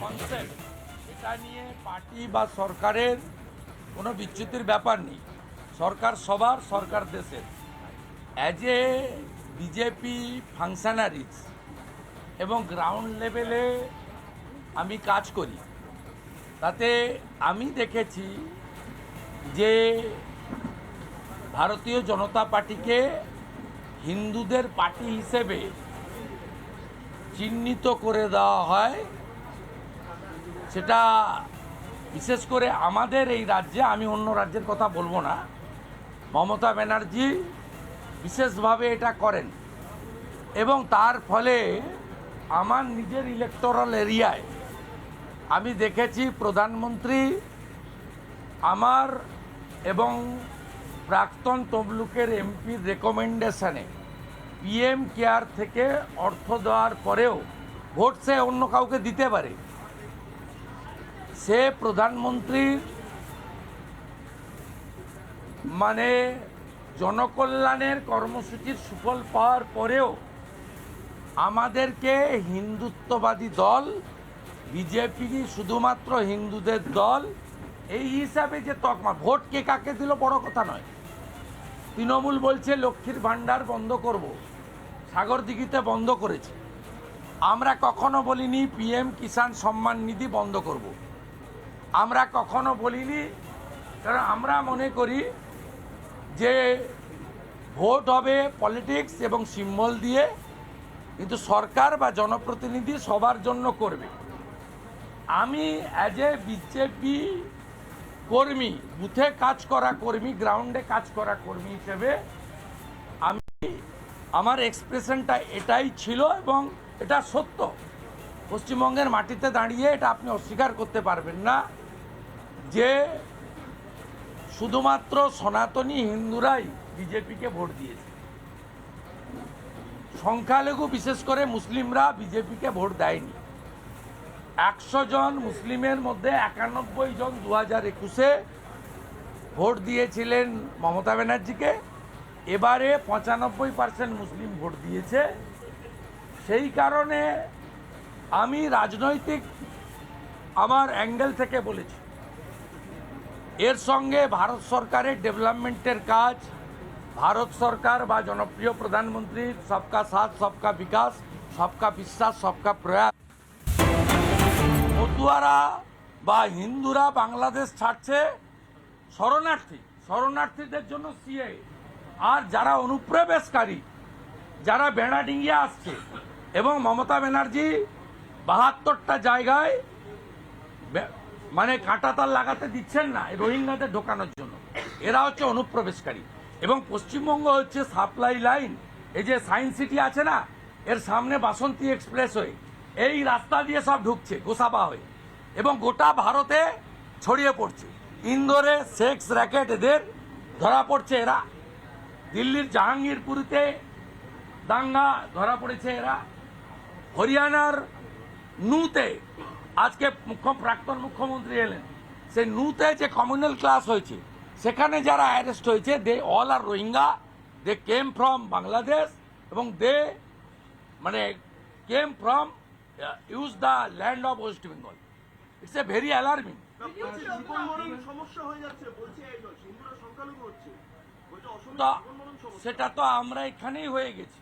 Concept এটা নিয়ে party বা সরকারের কোনো বিচ্যুতির ব্যাপার নেই। সরকার সবার, সরকার দেশের। অ্যাজ এ বিজেপি ফাংশনারিজ এবং গ্রাউন্ড লেভেলে আমি কাজ করি। তাতে আমি দেখেছি যে ভারতীয় জনতা পার্টিকে হিন্দুদের পার্টি হিসেবে চিহ্নিত করে দেওয়া হয় সেটা বিশেষ করে আমাদের এই রাজ্যে, আমি অন্য রাজ্যের কথা বলব না, মমতা ব্যানার্জি বিশেষভাবে এটা করেন। এবং তার ফলে আমার নিজের ইলেকটোরাল এরিয়ায় আমি দেখেছি প্রধানমন্ত্রী আমার এবং প্রাক্তন তমলুকের এমপির রেকমেন্ডেশনে পিএম কেয়ার থেকে অর্থ দেওয়ার পরেও ভোট সে অন্য কাউকে দিতে পারে। সে প্রধানমন্ত্রীর মানে জনকল্যাণের কর্মসূচির সুফল পাওয়ার পরেও আমাদেরকে হিন্দুত্ববাদী দল, বিজেপি শুধুমাত্র হিন্দুদের দল? এই হিসাবে যে তকমা, ভোট কে কাকে দিল বড় কথা নয়। তৃণমূল বলছে, লক্ষ্মীর ভাণ্ডার বন্ধ করব। সাগর দিঘিতে বন্ধ করেছে। আমরা কখনো বলিনি পিএম কিষাণ সম্মান নিধি বন্ধ করব। আমরা কখনো বলিনি, কারণ আমরা মনে করি যে ভোট হবে পলিটিক্স এবং সিম্বল দিয়ে, কিন্তু সরকার বা জনপ্রতিনিধি সবার জন্য করবে। আমি অ্যাজ এ বিজেপি কর্মী, বুথে কাজ করা কর্মী, গ্রাউন্ডে কাজ করা কর্মী হিসেবে আমি, আমার এক্সপ্রেশনটা এটাই ছিল এবং এটা সত্য। পশ্চিমবঙ্গের মাটিতে দাঁড়িয়ে এটা আপনি অস্বীকার করতে পারবেন না। যে শুধুমাত্র সনাতনী হিন্দুরাই বিজেপিকে ভোট দিয়েছে। সংখ্যালঘু বিশেষ করে মুসলিমরা বিজেপিকে ভোট দেয়নি। একশো জন মুসলিমের মধ্যে একানব্বই জন দু হাজার একুশে ভোট দিয়েছিলেন মমতা ব্যানার্জিকে। এবারে পঁচানব্বই পার্সেন্ট মুসলিম ভোট দিয়েছে। সেই কারণে আমি রাজনৈতিক আমার অ্যাঙ্গেল থেকে বলেছি। এর সঙ্গে ভারত সরকারের ডেভেলপমেন্টের কাজ, ভারত সরকার বা জনপ্রিয় প্রধানমন্ত্রীর সবকা সাথ, সবকা বিকাশ, সবকা বিশ্বাস, সবকা প্রয়াস। মতুয়ারা বা হিন্দুরা বাংলাদেশ ছাড়ছে শরণার্থী, শরণার্থীদের জন্য সিএ। আর যারা অনুপ্রবেশকারী, যারা বেড়াডিঙ্গিয়া আসছে এবং মমতা ব্যানার্জি বাহাত্তরটা জায়গায় মানে কাঁটাতাল লাগাতে দিচ্ছেন না রোহিঙ্গাদের ঢোকানোর জন্য। এরা হচ্ছে অনুপ্রবেশকারী। এবং পশ্চিমবঙ্গ হচ্ছে সাপ্লাই লাইন। এই যে সায়েন্স সিটি আছে না, এর সামনে বাসন্তী এক্সপ্রেস হয়ে এই রাস্তা দিয়ে সব ঢুকছে, গোসাবা হয়ে। এবং গোটা ভারতে ছড়িয়ে পড়ছে। ইন্দোরে সেক্স র্যাকেট এদের ধরা পড়ছে এরা। দিল্লির জাহাঙ্গীরপুরিতে দাঙ্গা ধরা পড়েছে এরা। হরিয়ানার নুতে আজকে মুখ্য প্রাক্তন মুখ্যমন্ত্রী এলেন। সেই নুতে যে কমিউনাল ক্লাস হয়েছে, সেখানে যারা অ্যারেস্ট হয়েছে they all are Rohingya they came from Bangladesh এবং দে মানে came from use the land of West Bengal it's a very alarming সেটা তো আমরা এখানেই হয়ে গেছি।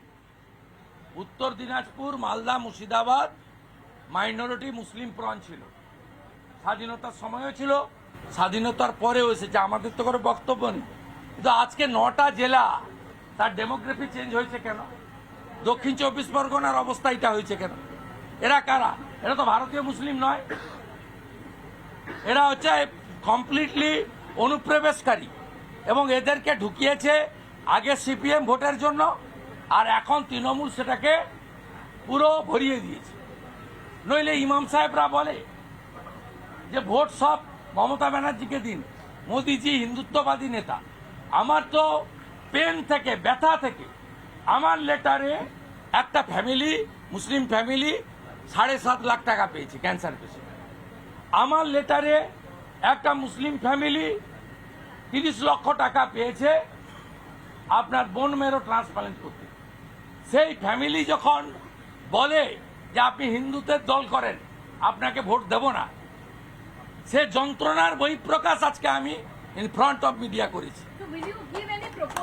Uttar Dinajpur, Malda, Murshidabad minority Muslim prone ছিল। স্বাধীনতার সময়ও ছিল, স্বাধীনতার পরেও এসেছে। আমাদের তো কোনো বক্তব্য নেই। কিন্তু আজকে নটা জেলা, তার ডেমোগ্রাফি চেঞ্জ হয়েছে কেন? দক্ষিণ চব্বিশ পরগনার অবস্থা এটা হয়েছে কেন? এরা কারা? এরা তো ভারতীয় মুসলিম নয়। এরা হচ্ছে কমপ্লিটলি অনুপ্রবেশকারী। এবং এদেরকে ঢুকিয়েছে আগে সিপিএম ভোটের জন্য, আর এখন তৃণমূল সেটাকে পুরো ভরিয়ে দিয়েছে। নইলে ইমাম সাহেবরা বলে যে ভোট সব মমতা ব্যানার্জিকে দিন, মোদিজি হিন্দুত্ববাদী নেতা। আমার তো পেন থেকে, ব্যথা থেকে, আমার লেটারে একটা ফ্যামিলি মুসলিম ফ্যামিলি সাড়ে সাত লাখ টাকা পেয়েছে ক্যান্সার পেশেন্ট আমার লেটারে একটা মুসলিম ফ্যামিলি তিরিশ লক্ষ টাকা পেয়েছে, আপনার বোন মেরো ট্রান্সপ্লান্ট করতে। সেই ফ্যামিলি যখন বলে যে আপনি হিন্দুদের দল করেন আপনাকে ভোট দেব না। সে যন্ত্রণার বহিঃপ্রকাশ আজকে আমি ইন ফ্রন্ট অফ মিডিয়া করেছি। Uh?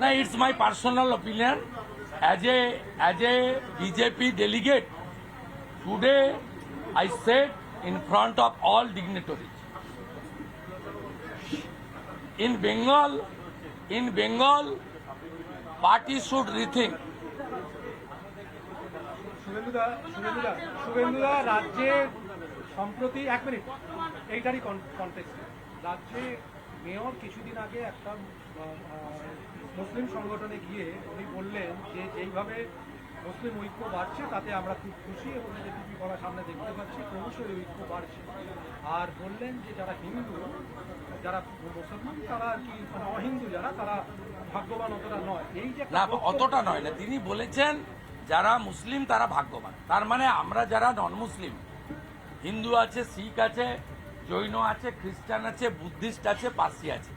না it's my personal opinion as a as a BJP delegate today I set in front of all dignitaries in Bengal in Bengal, party should rethink. শুভেন্দুদা রাজ্যে সম্প্রতি এক মিনিট এইটারই context রাজ্যে mayor কিছুদিন আগে একটা মুসলিম সংগঠনে গিয়ে উনি বললেন যে যেইভাবে মুসলিম ঐক্য বাড়ছে তাতে আমরা খুব খুশি এবং যেটুকু করা সামনে দেখতে পাচ্ছি ক্রমশই এই ঐক্য বাড়ছে। আর বললেন যে যারা হিন্দু যারা মুসলমান তারা আর কি মানে অহিন্দু যারা তারা ভাগ্যবান অতটা নয়। এই যে না অতটা নয় না তিনি বলেছেন যারা মুসলিম তারা ভাগ্যবান। তার মানে আমরা যারা নন মুসলিম হিন্দু আছে শিখ আছে জৈন আছে খ্রিস্টান আছে বুদ্ধিস্ট আছে পার্সি আছে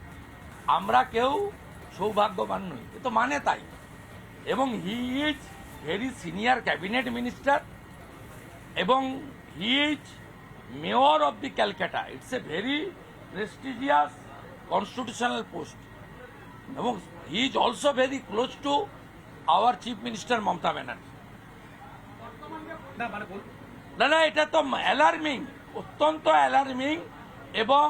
আমরা কেউ সৌভাগ্যবান নই। এ তো মানে তাই। এবং he is very senior cabinet minister এবং he is mayor of the Calcutta it's a very prestigious constitutional post এবং he is also very close to our chief minister Mamata Banerjee. না মানে না না এটা তো অ্যালার্মিং অত্যন্ত অ্যালার্মিং এবং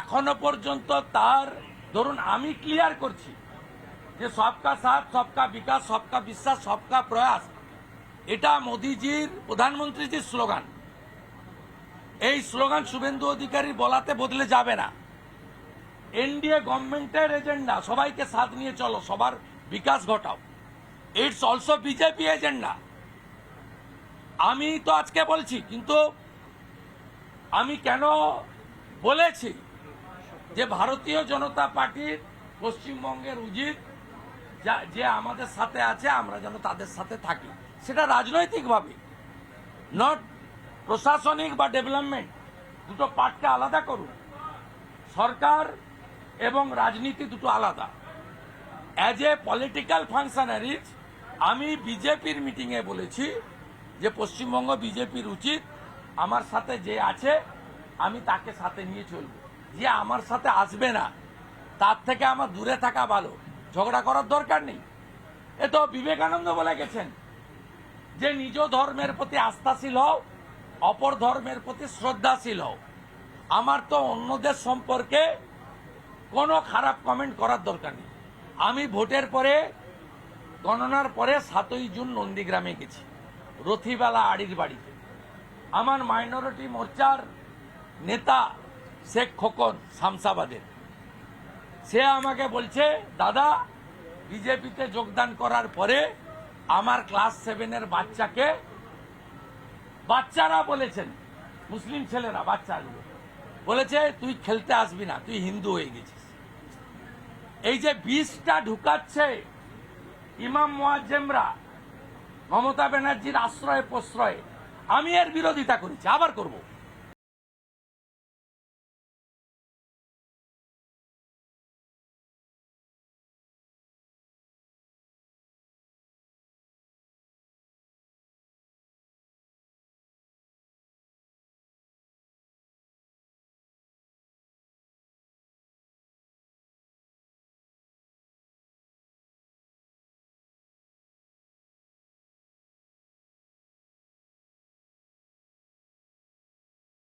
এখনও পর্যন্ত তার ধরুন আমি ক্লিয়ার করছি যে সবকা সাথ, সবকা বিকাশ, সবকা বিশ্বাস, সবকা প্রয়াস, এটা মোদিজির, প্রধানমন্ত্রীজির স্লোগান। এই স্লোগান শুভেন্দু অধিকারী বলাতে বদলে যাবে না। এনডিএ গভর্নমেন্টের এজেন্ডা, সবাইকে সাথ নিয়ে চলো, সবার বিকাশ ঘটাও। It's also BJP agenda. আমি তো আজকে বলছি, কিন্তু আমি কেন বলেছি যে ভারতীয় জনতা পার্টির পশ্চিমবঙ্গের উচিত যে আমাদের সাথে আছে, আমরা যেন তাদের সাথে থাকি। সেটা রাজনৈতিকভাবে নট প্রশাসনিক বা ডেভেলপমেন্ট দুটো পার্টকে আলাদা করুন। সরকার এবং রাজনীতি দুটো আলাদা। অ্যাজ এ পলিটিক্যাল ফাংশনারিজ আমি বিজেপির মিটিংয়ে বলেছি যে পশ্চিমবঙ্গ বিজেপির উচিত আমার সাথে যে আছে, আমি তাকে সাথে নিয়ে চলব। যে আমার সাথে আসবে না, তার থেকে আমার দূরে থাকা ভালো। ঝগড়া করার দরকার নেই। এ তো বিবেকানন্দ বলে গেছেন যে নিজ ধর্মের প্রতি আস্থাশীল হও, অপর ধর্মের প্রতি শ্রদ্ধাশীল হও। আমার তো অন্যদের সম্পর্কে কোনো খারাপ কমেন্ট করার দরকার নেই। আমি ভোটের পরে, গণনার পরে সাতই জুন নন্দীগ্রামে গেছি, রথিবেলা আড়ির বাড়িতে। আমার মাইনরিটি মোর্চার নেতা শেখ খোকন শামসাবাদের। সে আমাকে বলছে, দাদা, বিজেপিতে যোগদান করার পরে আমার ক্লাস সেভেনের বাচ্চাকে বাচ্চারা বলেছেন, মুসলিম ছেলেরা, বাচ্চাগুলো, বলেছে, তুই খেলতে আসবি না, তুই হিন্দু হয়ে গেছিস। এই যে বিষটা ঢুকাচ্ছে, ইমাম মোয়াজ্জেমরা মমতা ব্যানার্জির আশ্রয়ে প্রশ্রয়ে আমি এর বিরোধিতা করেছি, আবার করব।